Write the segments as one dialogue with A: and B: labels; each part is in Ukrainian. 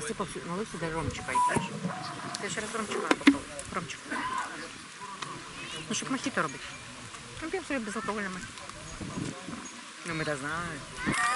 A: насипав, сю- налив сюди ромчика і п'єш. Ти ще раз ромчика попробуй. Ромчик. Ну, щоб мохіто робити. Ну, п'ємо собі безалкогольними. Ну, ми так знаємо.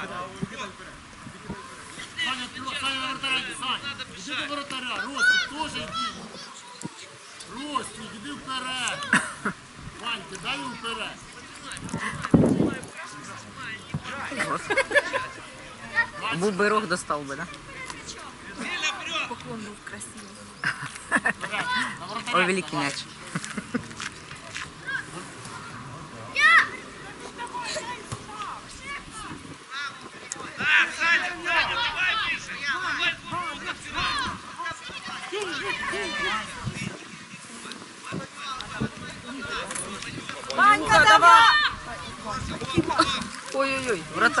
B: Саня, Саня на вратаря, Саня. Иди до вратаря. Ростик, тоже иди. Ростик, иди вперед. Вань, ты дай ему вперед.
A: Був би рог достав би, да?
C: Поклон був красивий.
A: Ой, великий м'яч.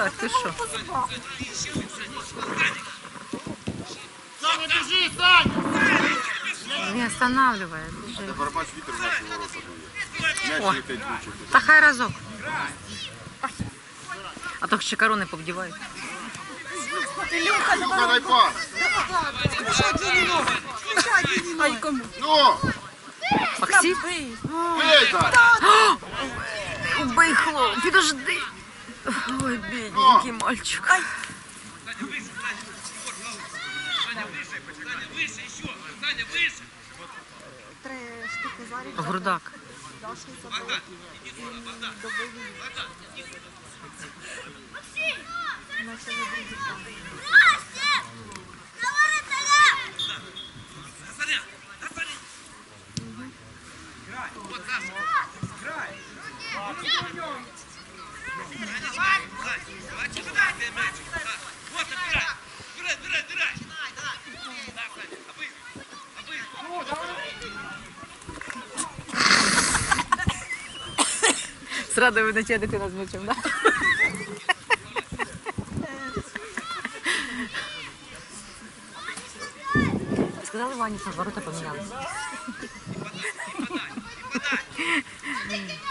A: Ой-ой-ой, ти що?
B: Саня, бежи, Саня.
A: Не останавливає. Біжи.
D: Барабач вітер в наші ворота дує. М'яч летить.
A: Та хай разок. А то ще корони повдівають.
C: Ілюха,
D: Люка, дай пас.
C: включай Дінінов! Включай Дінінов! Ай, кому?
D: Ну,
A: Максим?
D: Бей зараз.
A: Убий хлоп, підожди. Ой, бідненький мальчик.
E: Саня, выше, Саня. Егор, Павлович. Саня, выше. Саня, выше еще. Саня, выше.
C: Три штуки зарі.
A: Грудак.
E: Богдан, иди сюда, Богдан. Богдан, иди сюда.
C: Начали другі там.
E: Саня, да, Саня. Вот, Саша. Саня, давай,
A: З радою вночі дитина з мечем, так? Сказали Вані, що ворота помінялися. Не
E: подай, не подай, не подай.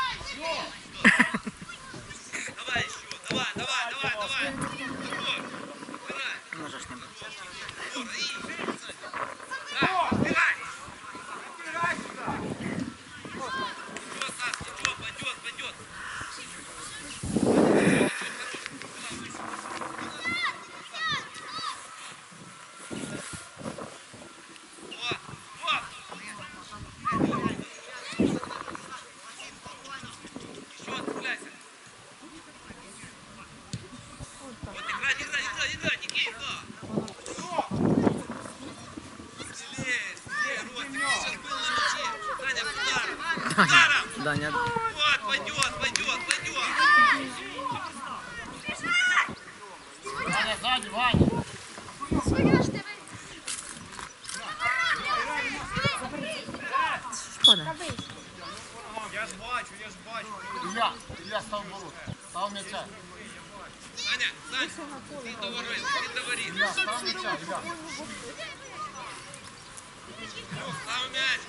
A: Даня,
E: Вот, пойдет, пойдет, пойдет.
B: Саня, сзади, Ваня.
A: шкода.
F: Я ж бачу, я ж бачу.
B: Илья, Илья, став ворот. Став мяча.
E: Саня, договорил.
B: Илья, став мяча, Илья.
E: Став мяч.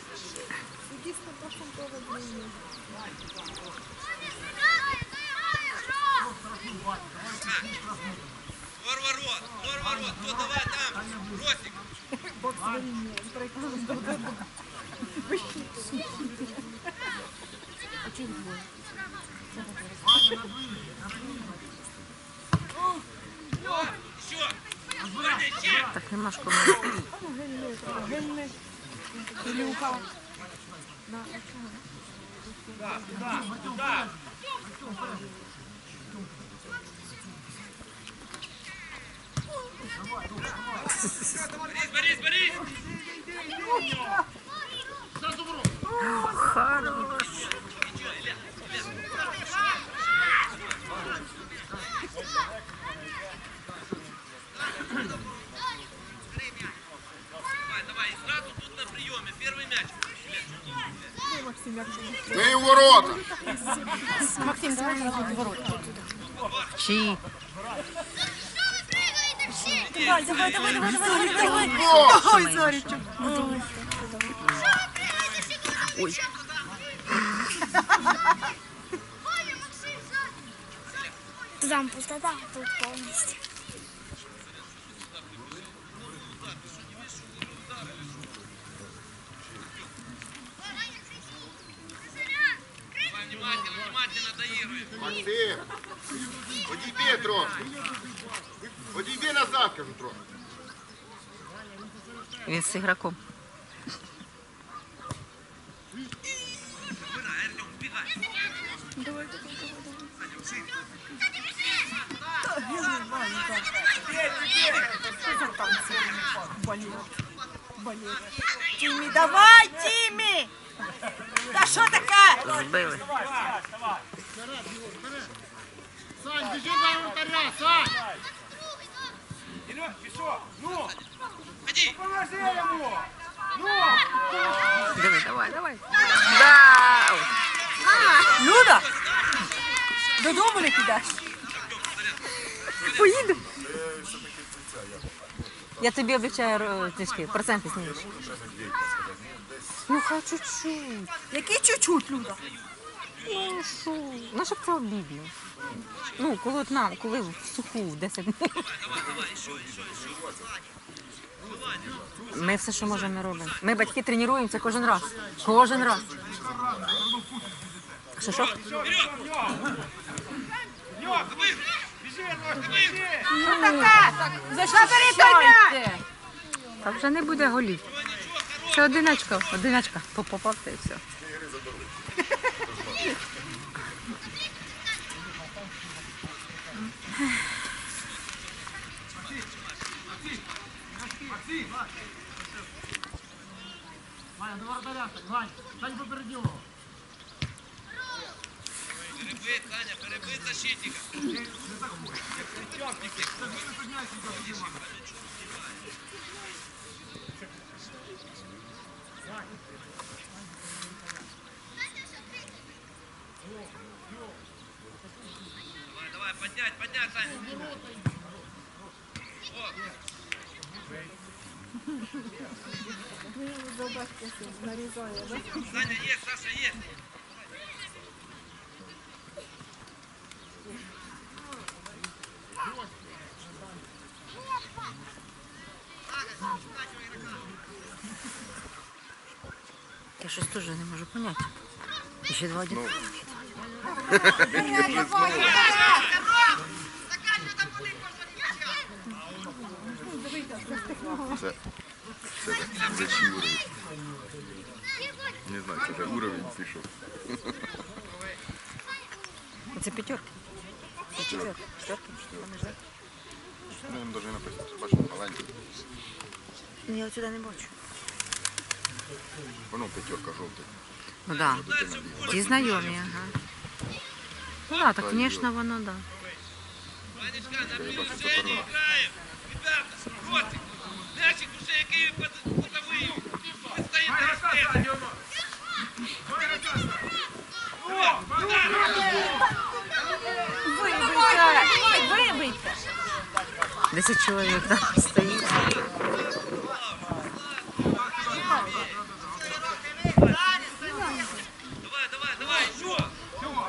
C: Іди з контролем ближньо.
E: Двор ворот, двор ворот. Ну давай там, Ростик.
C: Бокс вирівнює. Прикольно. А чого їх двоє?
E: Еще. Саня, еще.
A: Так нема ж кому.
C: Гельми, гельми. Ілюха. На, а чого?
F: Туда, туда, туда.
E: Борис, Борис, Борис!
A: Хорош.
E: Давай, давай, и сразу тут на приеме. Первый мяч.
D: Бий у ворота.
A: Максим, давай в ворота. Чи.
C: Давай, давай, давай, давай, давай, давай, давай. Зорічок.
A: Ой.
G: Зам пустота тут повністю.
A: Він з ігроком.
E: Убегай.
C: Болить. Болить. Тімі, давай, Тімі! Та що таке?
A: Збили.
B: Сань, біжи на вратаря, Сань!
F: Илюх, пішов. Ну,
E: Ходи.
F: поможи йому. Ну,
A: Диви, давай, давай. Да!
C: Люда! Додому не підеш?
A: Поїду. Я тобі обіцяю ро- трішки, проценти знімеш. Ну, хай чуть-чуть.
C: Який чуть-чуть, Люда?
A: Ну, що? Ну, щоб це обідно. Ну, коли от нам, коли в суху 10 днів. Ми все, що можемо, ми робимо. Ми батьки тренуємося кожен раз. Кожен раз. Що, що?
C: Перед
A: Та вже не буде голів. Це одиночка, одиночка. Попав та і все.
B: Ваня, до вратаря, стань, Вань, стань поперед нього.
E: Перебыть, Саня, перебыть защитника. Давай, давай, поднять, поднять, Саня.
A: Я щось теж не можу поняти. Ще два дні.
D: Це, це, це чий уровень? Не знаю, це вже уровень пішов.
A: Це п'ятерки. Це четверки. Четверки. Вони ж так.
D: Ну, він навіть написано, бачиш, маленький.
A: Ну, Я сюди не бачу.
D: Воно п'ятерка жовтий.
A: Ну так.
D: Дитина бігла.
A: Ті знайомі, ага. Ну так, так, звісно, воно так. Да.
E: Ванечка, на опережение играем. Ребята,
A: Десять чоловік там стоїть.
E: Давай, давай, давай, еще. Давай,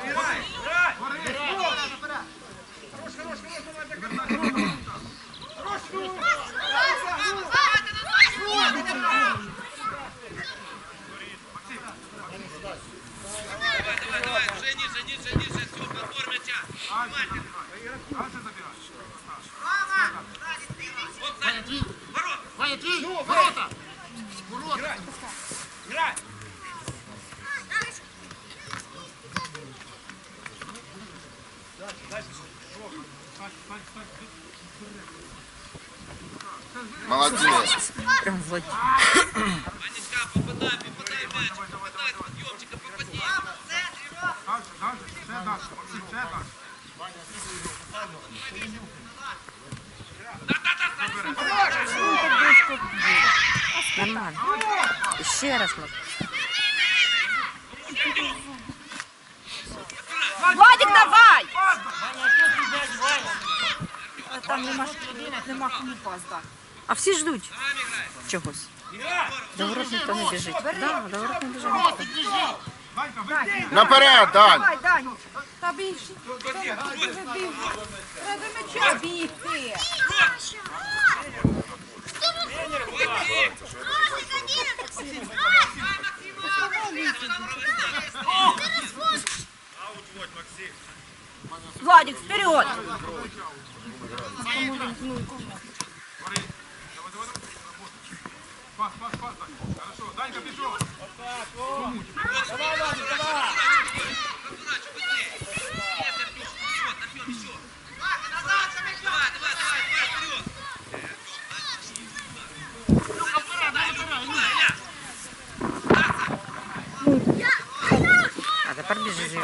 E: давай, давай, уже ниже, ниже, ниже, все, подбор мяча. Внимательно. Вот, Саня, ворот.
B: Ваня, твій, ворота! Ворота!
F: Грай.
D: Молодець.
A: Прям злодій.
E: Ванечка, попадай, попадай мяч, попадай, подъемчика, попади.
A: Нормально. Ще раз можна.
C: Владик, давай! Там нема, нема кому пас.
A: А всі ждуть чогось. До ворот ніхто не біжить. Да, до ворот не біжить. ніхто.
D: Наперед, Дань.
C: Давай, Даню. Та більше. Треба м'яча бігти. Владик, вперед!
E: Пас, пас, пас, Хорошо, Данька,
A: бежал. Вот так, вот. Давай, Владик, давай.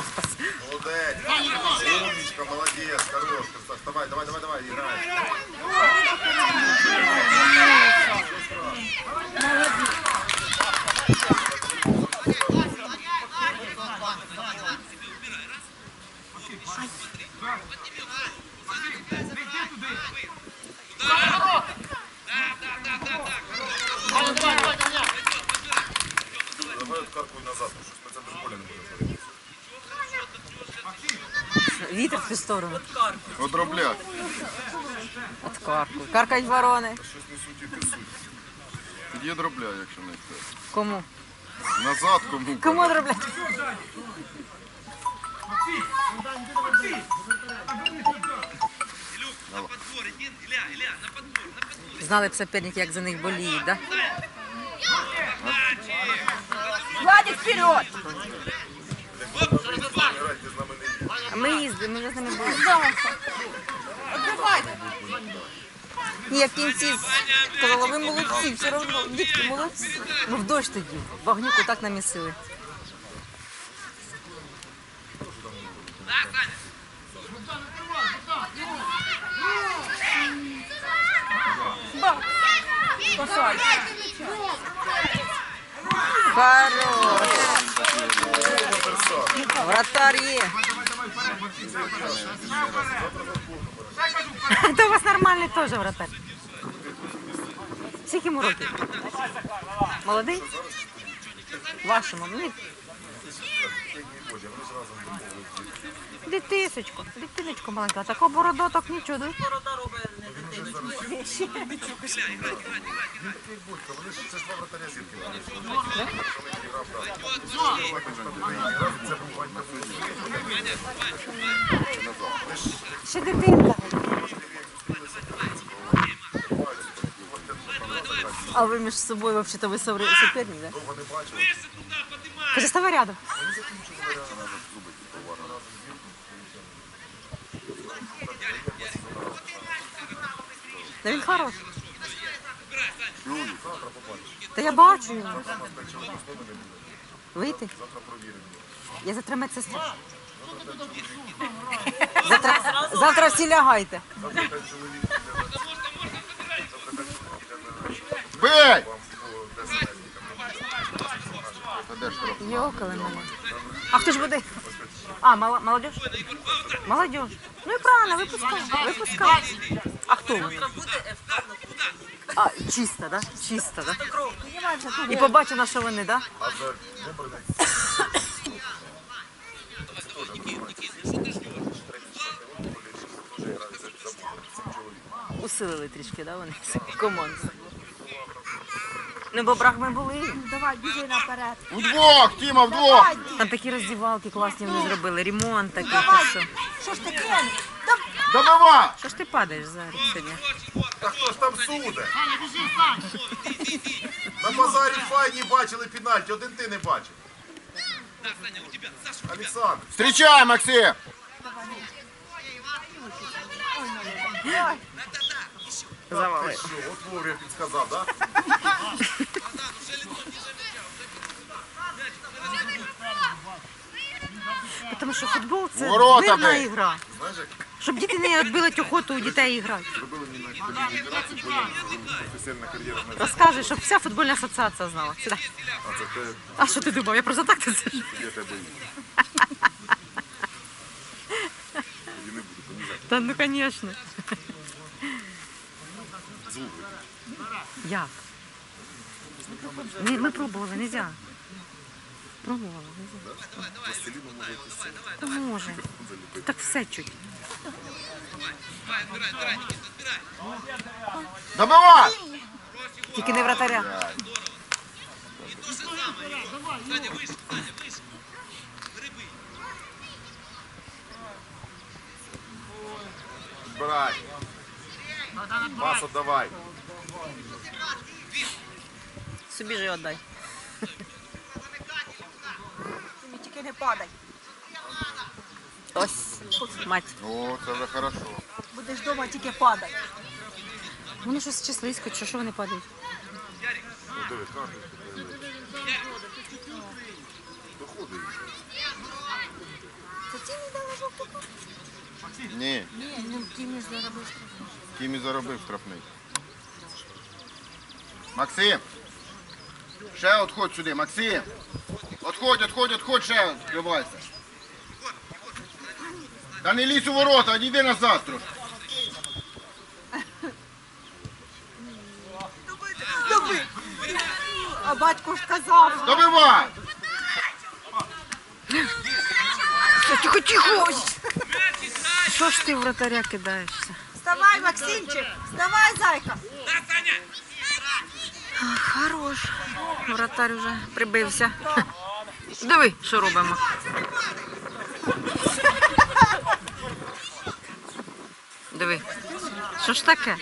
A: Спас.
D: Молодець. Умничка, молодец, хорош. красавчик. Давай, давай, давай, давай, играй. Давай
A: Вітер в цю сторону.
D: Одроблять.
A: От карку. Каркать ворони.
D: Щось несуть і писуть. Тоді одробляй, якщо не йде.
A: Кому?
D: Назад кому?
A: Кому одроблять?
E: Илюх, на подбор, иди, Иля, Иля, на подбор, на подбор.
A: Знали б соперники, як за них боліють, да?
C: Владик, вперед!
A: А ми вже з ними були. Ні, в кінці сказала, ви молодці, все одно, дітки молодці. Ми в дощ тоді, вогнюку так намісили. Хорош! Вратар є. Та у вас нормальний теж вратар. Скільки йому років? Молодий? Вашому? Мені... Дитисочку, дитиночку маленька, такого бородоток нічого. да?
D: Це ж два вратаря зірки.
A: Ще дитинка. А ви між собою взагалі ви
E: туда, поднимай.
A: Каже, ставай рядом. Та він хороший. Та я бачу його. Вийти? Я завтра медсестра. Завтра, завтра всі лягайте.
D: Бей!
A: Йокали мене. А хто ж буде? А, молодіж? Молодіж. Ну і правильно, випускай. Випускай. Вони? А, чисто, да? Чисто, да? І побачимо, що вони, да? Усилили трішки, да, вони команду. Ну, бо брак ми були.
C: Давай, біжи наперед.
D: Вдвох, Тіма, вдвох!
A: Там такі роздівалки класні вони зробили, ремонт такий. Що?
C: Що ж таке? Та
D: Давай!
A: Що ж ти падаєш зараз сьогодні?
H: Та хто ж там суде? На базарі файні бачили пенальті, один ти не бачив.
E: Да, Саня, у тебя. Саша, у тебя.
H: Олександр.
D: Встречай, Максим!
A: Завалив.
H: Що, от вовремя підсказав, да?
A: Тому що футбол це
H: Ворота
A: ігра.
H: Знаєш, як
A: Щоб діти не відбили охоту у дітей грати.
H: кар'єра не
A: Розкажи, щоб вся футбольна асоціація знала. Сюди.
H: А
A: що ти думав? Я просто так це. Та ну звісно. Як? Ми, ми пробували, не можна. Не
H: Пластиліну може заліпити.
A: Так все чуть.
H: Добивай!
A: Тільки не вратаря.
H: Збирай. Пас отдавай.
A: Собі ж віддай.
C: Тільки не падай.
A: Ось, мать.
H: О, це вже хорошо.
C: Будеш вдома, тільки падай.
A: Вони щось чи слизько, чи що вони падають?
H: Ну, диви, Доходить.
C: Це ті не дали жовту карту?
H: Ні,
C: Ну, ті не заробив.
H: Кім і заробив штрафний. Максим! Ще отходь сюди, Максим! Отходь, отходь, отходь, ще відкривайся. Та не лізь у ворота, одійди назад трошки.
C: Доби! А батько ж казав.
H: Добивай!
A: Тихо, тихо! Що ж ти в вратаря кидаєшся?
C: Вставай, Максимчик! Вставай, зайка!
A: Хорош. Вратар вже прибився. Диви, що робимо. Диви. Що ж таке?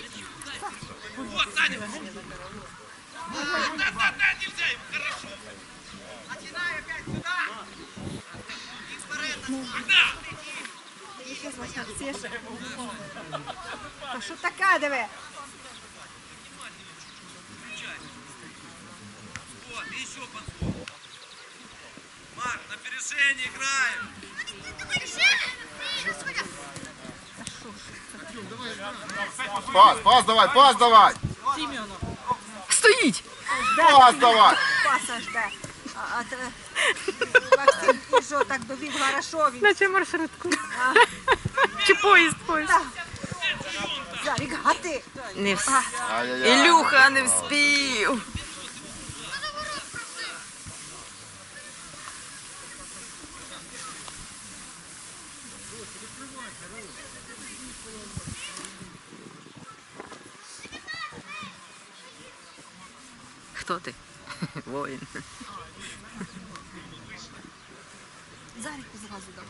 C: Та що таке, диви?
E: Вот, еще подскок. Марк, на опережение играем!
H: Пас, пас давай, пас давай!
A: Стоїть!
H: Пас давай!
C: Паса жде. А, а те... Максим, і так довів.
A: Наче маршрутку. Чи поїзд поїзд?
C: Зарік, а ти?
A: Не вс...
H: Ай-яй-яй.
A: Ілюха не вспів. Хто ти? Воїн.
C: Заріку зразу дав.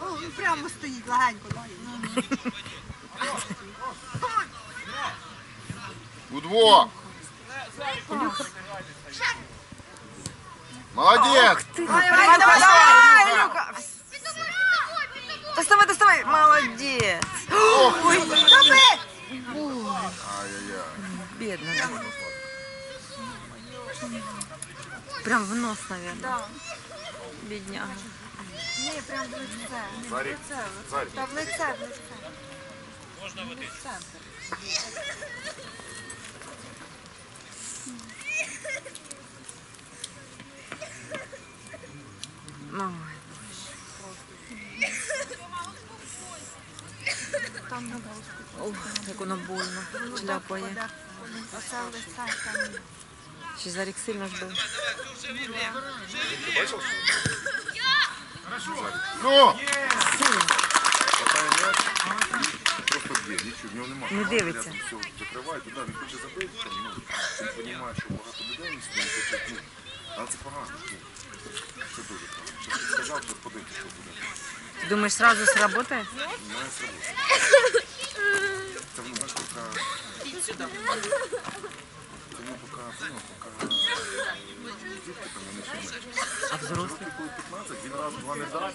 C: О, він прямо стоїть, легенько дай.
H: Удвох! Молодець!
A: Давай, давай, давай, Ілюха! Доставай, доставай! Молодець! Ой,
H: Ай-яй-яй.
A: бідно. да. Прям в нос, наверное.
C: Да.
A: Бідняга.
C: Ні, прям в лице. Не в
H: Зарік,
C: лице.
H: Зарік.
C: Та в лице, в лице.
A: Ой.
C: Там на.
A: Ох, як воно больно. Шляпає.
C: Оце в лице там.
A: Зарік сильно ж був.
H: Ну! Просто нічого, в нього немає.
A: Не дивиться.
H: Все закриває, туди, він хоче забити, там, ну, він розуміє, що багато людей він хоче, ну, але це погано, це дуже погано. Що ти сказав, то подивитися, що буде.
A: Думаєш, сразу сработає?
H: Має сработати. Це воно, знаєш, поки... Тому поки
A: А взрослі?
H: Коли 15, він раз, два не дав,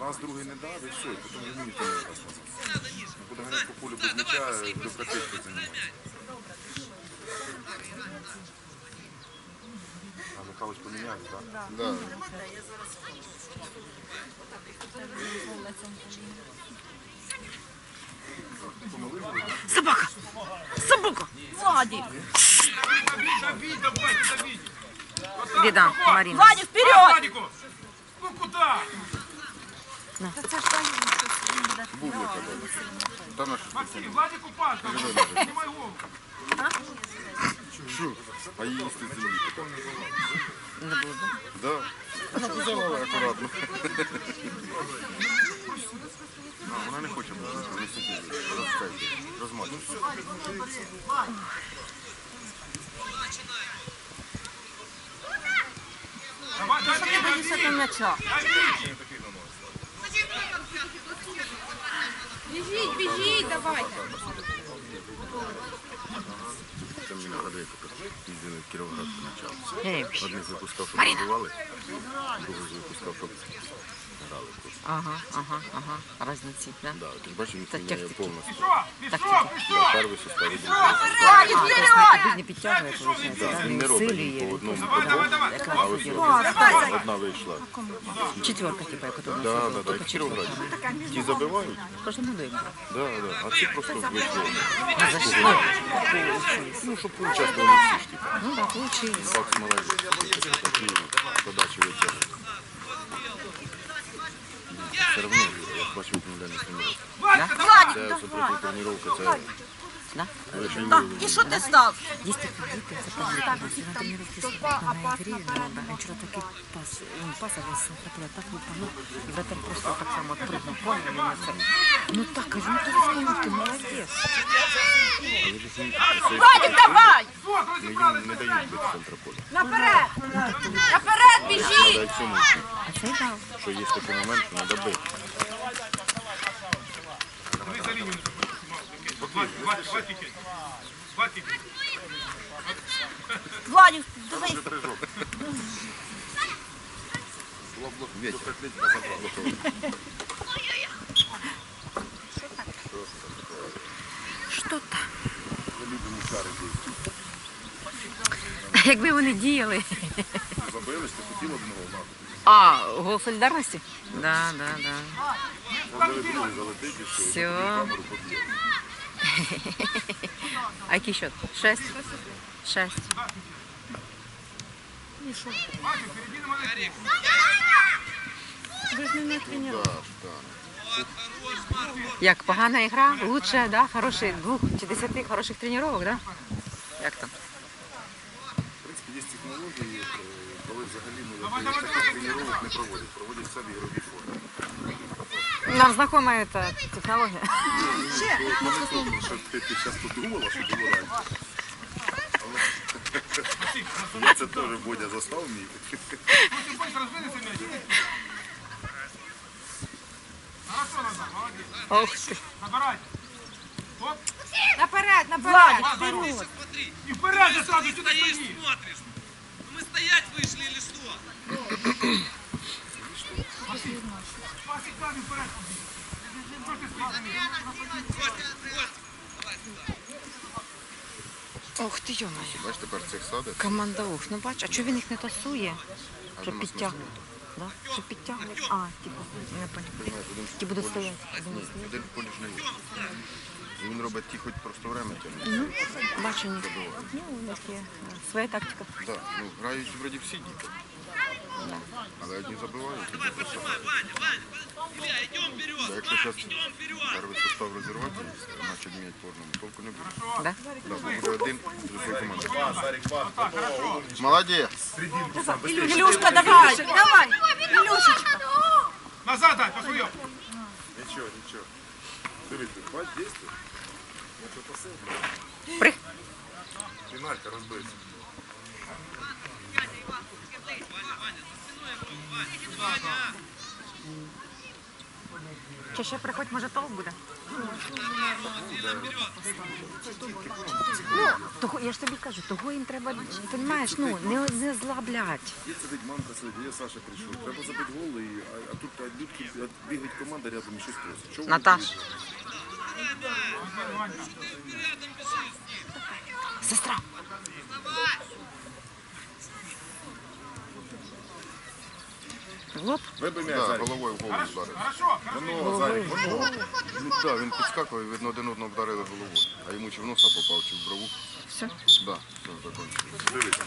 H: раз, другий не дав, і все, і потім вже мені не дасть назад. Буде ганяти по полю без м'яча, до копійки займатися. А Михайлович поміняється, так?
D: Да.
A: Собака! Собака! Владик!
F: Забить, давай, забить.
A: Беда, Марина.
C: Ваня, вперед!
F: Владику! Ну куда?
H: Та наш
F: Максим, Владику пас, давай. Снимай голову.
H: Що? А їсти з землі питання.
A: Не буду.
H: Да. Вона позавала акуратно. А, вона не хоче бути, вони сиділи, розмачуються.
F: Давай, дави,
A: Боїшся
F: дави.
A: там м'яча.
C: Біжіть, біжіть, давайте.
H: Як їздили в Кіровоград почав.
A: Ей,
H: Одних випускав, щоб будували, других випускав, щоб грали просто.
A: Ага, ага, ага. Разниці, да?
H: Да, ти бачиш, він
A: Та
H: міняє
A: тактики.
H: повністю.
F: Пішов, пішов, пішов.
H: Да, перший состав, і другий.
A: А, то есть не, тобі не підтягує, виходить,
H: Да,
A: да?
H: він не
A: Не
H: робить
A: усилює.
H: по одному
F: Давай, давай, давай.
H: А ось
A: тоді
H: одна вийшла.
A: Четверка, типа, яка тут
H: Да, да, да, в Кіровограді. Ті забивають,
A: Кожному дивно.
H: да, да. а ці просто вийшли.
A: А за що?
H: Ну, щоб поучаствували всі ж типа.
A: Ну да, получилось.
H: Факс молодець. Такі подачі витягнуть. Все одно, як бачив, він не тренувався. Це супроти тренування, це
A: Да?
H: величезні
C: І що ти став?
A: Такі діти, це на пас, він пас, а він синхроплює, так лупанув, і ветер просто так само прыгнув, поняв, він це. Ну так, кажу, ну ти розповів, ти молодець.
C: Вадик, давай!
H: Не, не дають бити центра.
C: Наперед! Наперед біжіть!
A: А цей дав.
H: що є такий момент, що треба бити.
F: Давай за лінію.
C: Владик, давай.
H: Вже три жовти. Ветер. забрав.
A: Що там? Якби вони діяли.
H: Забились, ти хотів одного нахуй.
A: А, гол солідарності? Да, да, да.
H: Забили другий, залетить і все.
A: А який счет? Шесть? Шесть. Як погана ігра? Лучше, да? Хороший, двох чи десяти хороших тренувань, да? Як там?
H: В принципі, є технології, коли взагалі ну, якби, таких тренувань не проводять. Проводять ігровій формі.
A: Нам знакома эта технология.
H: Мене трудно, що ти, ти зараз подумала, що було раніше. Але Я це теж Бодя застав мій.
F: Тихонько розвинися м'яч. Хорошо, Назар, молодець.
A: Ох ти.
F: Набирай. Оп.
C: Наперед, наперед!
E: Смотри, смотри.
F: І вперед же сразу
E: Ты
F: сюди
E: стоишь,
F: стоїть.
E: смотришь. Ну мы стоять вышли или что?
A: Ох ти йомаю.
H: Бачиш, тепер цих садить.
A: Команда ух, ну бач, а чого він їх не тасує?
H: нас
A: підтягнути. Да? Підтягувати. А, типу, не понял.
H: Понимаєш, один
A: Ті будуть стояти.
H: Один полі ж не є. І він робить ті, хоч просто время тягне.
A: Ну, бачу, ні. Ну, у них є да, своя тактика.
H: Да, ну, грають вроді всі діти. Але одні забивають, інші просто.
E: Ваня, Ваня. Илья, идем вперед.
H: Да, якщо зараз
E: Идем вперед.
H: перший состав розірвати, почать міняти по одному, толку не буде.
A: Да?
H: Да, бо буде один з усієї команди.
D: Сарик, пас.
H: Молодець!
C: Ілюшка, давай! Давай! Ілюшечка!
F: Назад дай, по своєму.
H: Нічого, нічого. Дивись, бач, дійсно. Це паси.
A: При.
H: Фіналька розбився.
A: Чи ще приходь, може толк буде? Ну, того, я ж тобі кажу, того їм треба, розумієш, ну, не, не злаблять.
H: Є сидить мантра сидить, є Саша прийшов. Треба забити гол, і, а, а тут а, людки, а, бігать команда рядом і щось просить. Чого ви
A: Наташ. Сестра.
H: М'яч,
D: Да, головою в голову вдарив.
H: Воно, Зарік, воно.
D: Ну так, він підскакував, і, видно, один одного вдарили головою. А йому чи в носа попав, чи в брову.
A: Все.
D: Да, все, закончили. Дивіться.